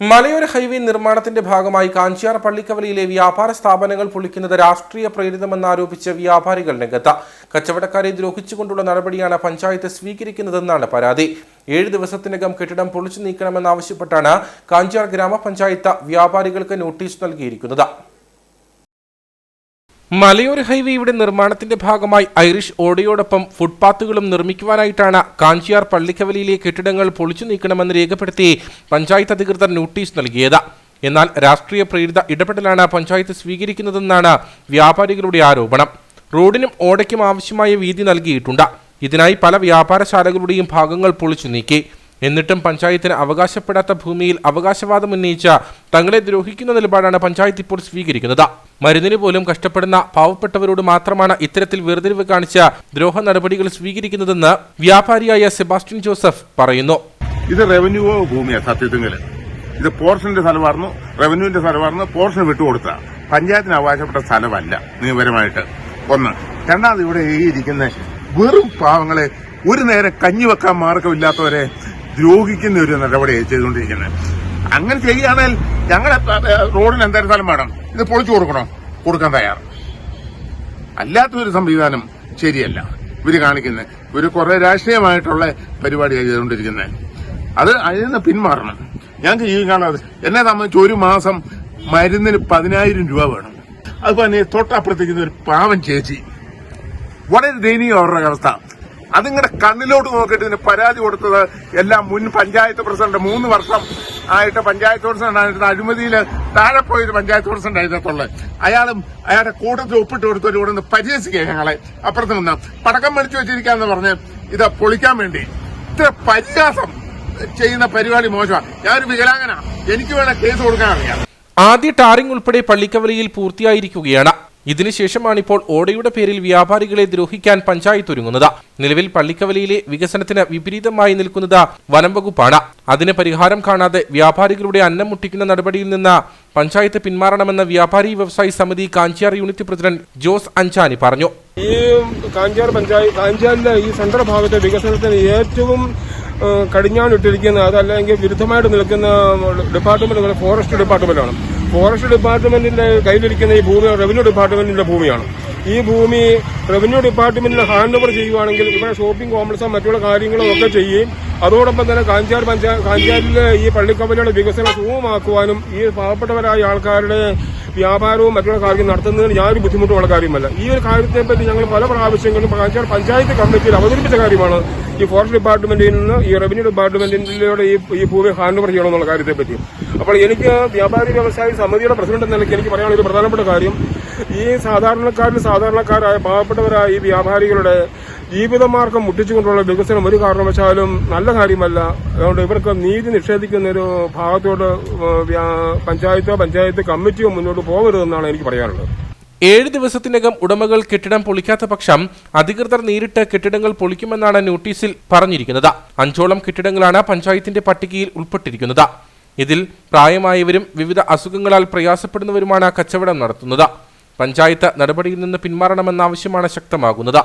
മലയോര ഹൈവേ നിർമ്മാണത്തിന്റെ ഭാഗമായി കാഞ്ചിയാർ പള്ളിക്കവലയിലെ വ്യാപാര സ്ഥാപനങ്ങൾ പൊളിക്കുന്നത് രാഷ്ട്രീയ പ്രേരിതമെന്നാരോപിച്ച് വ്യാപാരികൾ രംഗത്ത്. കച്ചവടക്കാരെ ദ്രോഹിച്ചുകൊണ്ടുള്ള നടപടിയാണ് പഞ്ചായത്ത് സ്വീകരിക്കുന്നതെന്നാണ് പരാതി. ഏഴ് ദിവസത്തിനകം കെട്ടിടം പൊളിച്ചു നീക്കണമെന്നാവശ്യപ്പെട്ടാണ് കാഞ്ചിയാർ ഗ്രാമപഞ്ചായത്ത് വ്യാപാരികൾക്ക് നോട്ടീസ് നൽകിയിരിക്കുന്നത്. മലയോര ഹൈവേയുടെ നിർമ്മാണത്തിന്റെ ഭാഗമായി ഐറിഷ് ഓടയോടൊപ്പം ഫുട്പാത്തുകളും നിർമ്മിക്കുവാനായിട്ടാണ് കാഞ്ചിയാർ പള്ളിക്കവലിയിലെ കെട്ടിടങ്ങൾ പൊളിച്ചു നീക്കണമെന്ന് രേഖപ്പെടുത്തി പഞ്ചായത്ത് അധികൃതർ നോട്ടീസ് നൽകിയത്. എന്നാൽ രാഷ്ട്രീയ പ്രേരിത ഇടപെടലാണ് പഞ്ചായത്ത് സ്വീകരിക്കുന്നതെന്നാണ് വ്യാപാരികളുടെ ആരോപണം. റോഡിനും ഓടയ്ക്കും ആവശ്യമായ വീതി നൽകിയിട്ടുണ്ട്. ഇതിനായി പല വ്യാപാരശാലകളുടെയും ഭാഗങ്ങൾ പൊളിച്ചു നീക്കി. എന്നിട്ടും പഞ്ചായത്തിന് അവകാശപ്പെടാത്ത ഭൂമിയിൽ അവകാശവാദം ഉന്നയിച്ച തങ്ങളെ ദ്രോഹിക്കുന്ന നിലപാടാണ് പഞ്ചായത്ത് ഇപ്പോൾ സ്വീകരിക്കുന്നത്. മരുന്നിന് പോലും കഷ്ടപ്പെടുന്ന പാവപ്പെട്ടവരോട് മാത്രമാണ് ഇത്തരത്തിൽ വേർതിരിവ് കാണിച്ച ദ്രോഹ നടപടികൾ സ്വീകരിക്കുന്നതെന്ന് വ്യാപാരിയായ സെബാസ്റ്റ്യൻ ജോസഫ് പറയുന്നു. ഇത് റവന്യൂ ഭൂമിയാണ് സത്യത്തിൽ ഇത് പോർഷന്റെ സ്ഥലമായിരുന്നു റവന്യൂവിന്റെ സ്ഥലമായിരുന്നു പോർഷൻ വിട്ടുകൊടുത്ത പഞ്ചായത്തിന് അവകാശപ്പെട്ട സ്ഥലമല്ല. നിയമപരമായിട്ട് ഒന്ന് രണ്ടാമത് ഇവിടെ എഴുതിയിരിക്കുന്ന വെറും പാവങ്ങളെ ഒരു നേരം കഞ്ഞി വെക്കാൻ മാർഗമില്ലാത്തവരെ ദ്രോഹിക്കുന്ന ഒരു നടപടിയാണ് ചെയ്തുകൊണ്ടിരിക്കുന്നത്. അങ്ങനെ ചെയ്യുകയാണെങ്കിൽ ഞങ്ങളുടെ റോഡിന് എന്തായാലും സ്ഥലം വേണം. ഇത് പൊളിച്ചു കൊടുക്കണോ? കൊടുക്കാൻ തയ്യാറ്. അല്ലാത്തൊരു സംവിധാനം ശരിയല്ല. ഇവർ കാണിക്കുന്നത് ഇവർ കുറെ രാഷ്ട്രീയമായിട്ടുള്ള പരിപാടിയാണ് ചെയ്തുകൊണ്ടിരിക്കുന്നത് അത് അതിൽ നിന്ന് പിന്മാറണം. ഞങ്ങൾക്ക് അത് എന്നെ സംബന്ധിച്ച് ഒരു മാസം മരുന്നിന് പതിനായിരം രൂപ വേണം. അതുപോലെ തന്നെ തൊട്ടപ്പുറത്തേക്ക് ഒരു പാവൻ ചേച്ചി. വളരെ ദയനീയ അവരുടെ അവസ്ഥ? അതിങ്ങടെ കണ്ണിലോട്ട് നോക്കിയിട്ട് ഇതിന് പരാതി കൊടുത്തത് എല്ലാം മുൻ പഞ്ചായത്ത് പ്രസിഡന്റ് മൂന്ന് വർഷം ആയിട്ട് പഞ്ചായത്ത് പ്രസിഡന്റ് ആയിട്ട് അഴിമതിയിൽ താഴെ പോയൊരു പഞ്ചായത്ത് പ്രസിഡന്റ് ആയിട്ടുള്ളത് അയാളും അയാളുടെ കൂട്ടത്തിൽ ഒപ്പിട്ട് കൊടുത്തൊരു കൂടെ നിന്ന് പരിഹസിക്കുക ഞങ്ങളെ. അപ്പുറത്ത് നിന്ന് പടക്കം മേടിച്ചു വെച്ചിരിക്കാന്ന് പറഞ്ഞ് ഇത് പൊളിക്കാൻ വേണ്ടി ഇത്ര പരിഹാസം ചെയ്യുന്ന പരിപാടി മോശമാണ് ഞാനൊരു വികലാംഗനാ. എനിക്ക് വേണ കേസ് കൊടുക്കാൻ അറിയാം. ആദ്യ ടാറിംഗ് ഉൾപ്പെടെ പള്ളിക്കവലയിൽ പൂർത്തിയായിരിക്കുകയാണ്. ഇതിനുശേഷമാണ് ഇപ്പോൾ ഓടയുടെ പേരിൽ വ്യാപാരികളെ ദ്രോഹിക്കാൻ പഞ്ചായത്ത് ഒരുങ്ങുന്നത്. നിലവിൽ പള്ളിക്കവലയിലെ വികസനത്തിന് വിപരീതമായി നിൽക്കുന്നത് വനം വകുപ്പാണ്. അതിന് പരിഹാരം കാണാതെ വ്യാപാരികളുടെ അന്നം മുട്ടിക്കുന്ന നടപടിയിൽ നിന്ന് പഞ്ചായത്ത് പിന്മാറണമെന്ന് വ്യാപാരി വ്യവസായി സമിതി കാഞ്ചിയാർ യൂണിറ്റ് പ്രസിഡന്റ് ജോസ് അഞ്ചാനി പറഞ്ഞു. ഈ കാഞ്ചാർ പഞ്ചായത്ത് കാഞ്ചാറിലെ ഈ സെൻട്രൽ ഭാഗത്തെ വികസനത്തിന് ഏറ്റവും കടിഞ്ഞാണിട്ടിരിക്കുന്ന അതല്ലെങ്കിൽ വിരുദ്ധമായിട്ട് നിൽക്കുന്ന ഡിപ്പാർട്ട്മെന്റ് ഫോറസ്റ്റ് ഡിപ്പാർട്ട്മെന്റാണ് ഫോറസ്റ്റ് ഡിപ്പാർട്ട്മെന്റിന്റെ കയ്യിലിരിക്കുന്ന ഈ ഭൂമി റവന്യൂ ഡിപ്പാർട്ട്മെന്റിന്റെ ഭൂമിയാണ്. ഈ ഭൂമി റവന്യൂ ഡിപ്പാർട്ട്മെന്റിന് ഹാൻഡ് ഓവർ ചെയ്യുവാണെങ്കിൽ ഇവിടെ ഷോപ്പിംഗ് കോംപ്ലക്സും മറ്റുള്ള കാര്യങ്ങളും ഒക്കെ ചെയ്യുകയും അതോടൊപ്പം തന്നെ കാഞ്ചാർ പഞ്ചായത്ത് കാഞ്ചാരിലെ ഈ പള്ളിക്കമ്പനിയുടെ വികസനം സുഗമമാക്കുവാനും ഈ പാവപ്പെട്ടവരായ ആൾക്കാരുടെ വ്യാപാരവും മറ്റുള്ള കാര്യം നടത്തുന്നതിന് യാതൊരു ബുദ്ധിമുട്ടുള്ള കാര്യമല്ല. ഈ ഒരു കാര്യത്തെപ്പറ്റി ഞങ്ങൾ പല പ്രാവശ്യങ്ങളും കാഞ്ചാർ പഞ്ചായത്ത് കമ്മിറ്റിയിൽ അവതരിപ്പിച്ച കാര്യമാണ് ഈ ഫോറസ്റ്റ് ഡിപ്പാർട്ട്മെന്റിൽ നിന്ന് ഈ റവന്യൂ ഡിപ്പാർട്ട്മെന്റിലൂടെ ഈ ഭൂമി ഹാൻഡ് ഓവർ ചെയ്യണമെന്നുള്ള കാര്യത്തെപ്പറ്റി. അപ്പോൾ എനിക്ക് വ്യാപാരി വ്യവസായ സമിതിയുടെ പ്രസിഡന്റ് എന്ന നിലയ്ക്ക് എനിക്ക് പറയാനുള്ള ഒരു പ്രധാനപ്പെട്ട കാര്യം ഈ സാധാരണക്കാരിൽ സാധാരണക്കാരായ പാവപ്പെട്ടവരായ ഈ വ്യാപാരികളുടെ ജീവിതമാർഗം മുട്ടിച്ചുകൊണ്ടുള്ള വികസനം ഒരു കാരണവശാലും നല്ല കാര്യമല്ല. അതുകൊണ്ട് ഇവർക്ക് നീതി നിഷേധിക്കുന്ന ഒരു ഭാഗത്തോട് പഞ്ചായത്തോ പഞ്ചായത്ത് കമ്മിറ്റിയോ മുന്നോട്ട് പോകരുതെന്നാണ് എനിക്ക് പറയാനുള്ളത്. ഏഴ് ദിവസത്തിനകം ഉടമകൾ കെട്ടിടം പൊളിക്കാത്ത പക്ഷം അധികൃതർ നേരിട്ട് കെട്ടിടങ്ങൾ പൊളിക്കുമെന്നാണ് നോട്ടീസിൽ പറഞ്ഞിരിക്കുന്നത്. അഞ്ചോളം കെട്ടിടങ്ങളാണ് പഞ്ചായത്തിന്റെ പട്ടികയിൽ ഉൾപ്പെട്ടിരിക്കുന്നത്. ഇതിൽ പ്രായമായവരും വിവിധ അസുഖങ്ങളാൽ പ്രയാസപ്പെടുന്നവരുമാണ് കച്ചവടം നടത്തുന്നത്. പഞ്ചായത്ത് നടപടിയിൽ നിന്ന് പിന്മാറണമെന്ന ആവശ്യമാണ് ശക്തമാകുന്നത്.